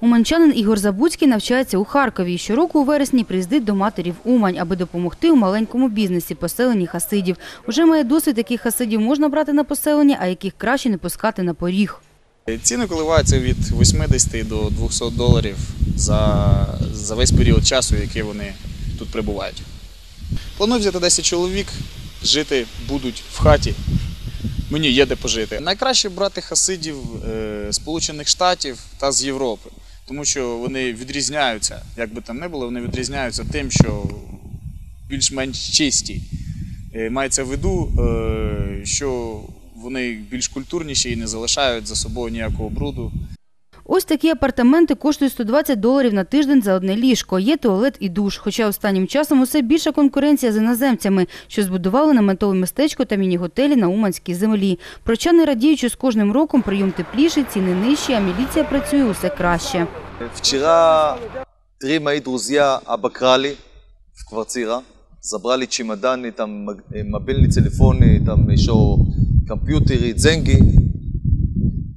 Уманчанин Ігор Забуцький навчається у Харкові. Щороку у вересні приїздить до матері в Умань, аби допомогти у маленькому бізнесі поселенні хасидів. Уже має досвід, яких хасидів можна брати на поселення, а яких краще не пускати на поріг. Ціни коливаються від 80 до 200 доларів за, за весь період часу, який вони тут прибувають. Планую взяти 10 чоловік, жити будуть в хаті. Мені є де пожити. Найкраще брати хасидів е, Сполучених Штатів та з Європи, тому що вони відрізняються, як би там не було, вони відрізняються тим, що більш-менш чисті. Е, Мається в виду, е, що вони більш культурніші і не залишають за собою ніякого бруду. Ось такі апартаменти коштують 120 доларів на тиждень за одне ліжко. Є туалет і душ. Хоча останнім часом усе більша конкуренція з іноземцями, що збудували наметове містечко та міні-готелі на Уманській землі. Прочани радіють, що з кожним роком прийом тепліший, ціни нижчі, а міліція працює усе краще. Вчера три мои друзья обокрали в квартира, забрали чемоданы, там моб- э, мобильные телефоны, там еще компьютеры, деньги.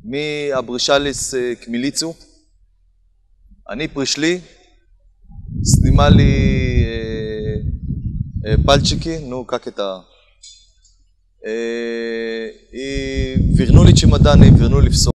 Мы обращались э, к милицию. Они пришли, снимали э, э, пальчики, ну как это, э, и вернули чемоданы, вернули все.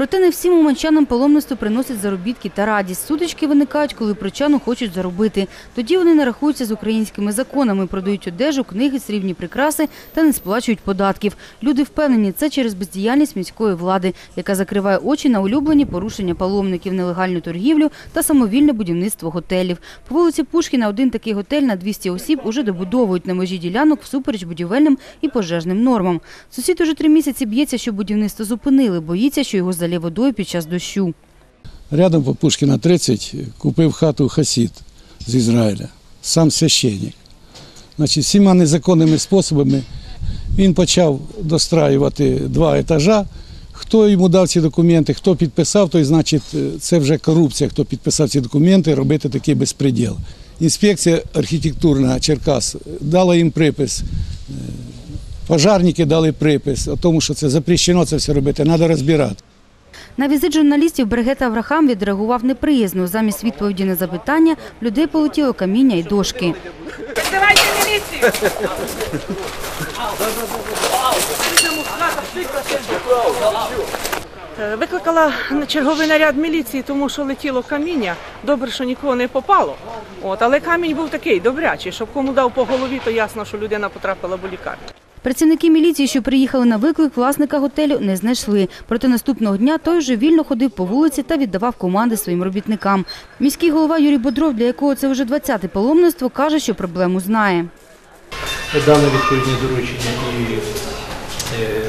Проте не всім уманчанам паломництво приносить заробітки та радість. Сутички виникають, коли прочану хочуть заробити. Тоді вони не рахуються з українськими законами, продають одежу, книги, срібні прикраси та не сплачують податків. Люди впевнені, це через бездіяльність міської влади, яка закриває очі на улюблені порушення паломників, нелегальну торгівлю та самовільне будівництво готелів. По вулиці Пушкіна один такий готель на 200 осіб уже добудовують на межі ділянок всупереч будівельним і пожежним нормам. Сусід уже три місяці б'ється, що будівництво зупинили, боїться, що його залє водою під час дощу. Рядом по Пушкіна 30 купив хату хасід з Ізраїля, сам священник. Значить, всіма незаконними способами він почав достраювати два етажа. Хто йому дав ці документи, хто підписав, той значить це вже корупція, хто підписав ці документи, робити такий безпреділ. Інспекція архітектурна Черкас дала їм припис. е, Пожарники дали припис тому, що це запрещено це все робити, треба розбирати. На візит журналістів Бригета Аврахам відреагував неприязно. Замість відповіді на запитання в людей полетіло каміння і дошки. Давайте міліцію! Викликала черговий наряд міліції, тому що летіло каміння. Добре, що нікого не попало. От, але камінь був такий добрячий, щоб кому дав по голові, то ясно, що людина потрапила в лікарню. Працівники міліції, що приїхали на виклик, власника готелю не знайшли. Проте наступного дня той вже вільно ходив по вулиці та віддавав команди своїм робітникам. Міський голова Юрій Бодров, для якого це вже 20-те паломництво, каже, що проблему знає. Дали відповідні доручення і е,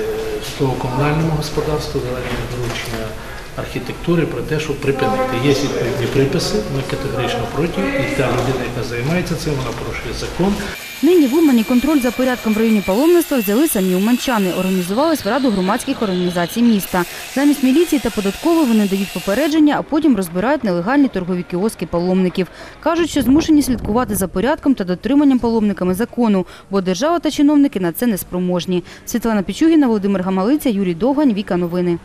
житлово-комунальному господарству, дали доручення архітектури про те, щоб припинити. Є відповідні приписи, ми категорично проти, і та людина, яка займається цим, вона порушує закон. Нині в Умані контроль за порядком в районі паломництва взяли самі уманчани. Організувались в раду громадських організацій міста. Замість міліції та податкової вони дають попередження, а потім розбирають нелегальні торгові кіоски паломників. Кажуть, що змушені слідкувати за порядком та дотриманням паломниками закону, бо держава та чиновники на це не спроможні. Світлана Пічугіна, Володимир Гамалиця, Юрій Довгань, Віка Новини.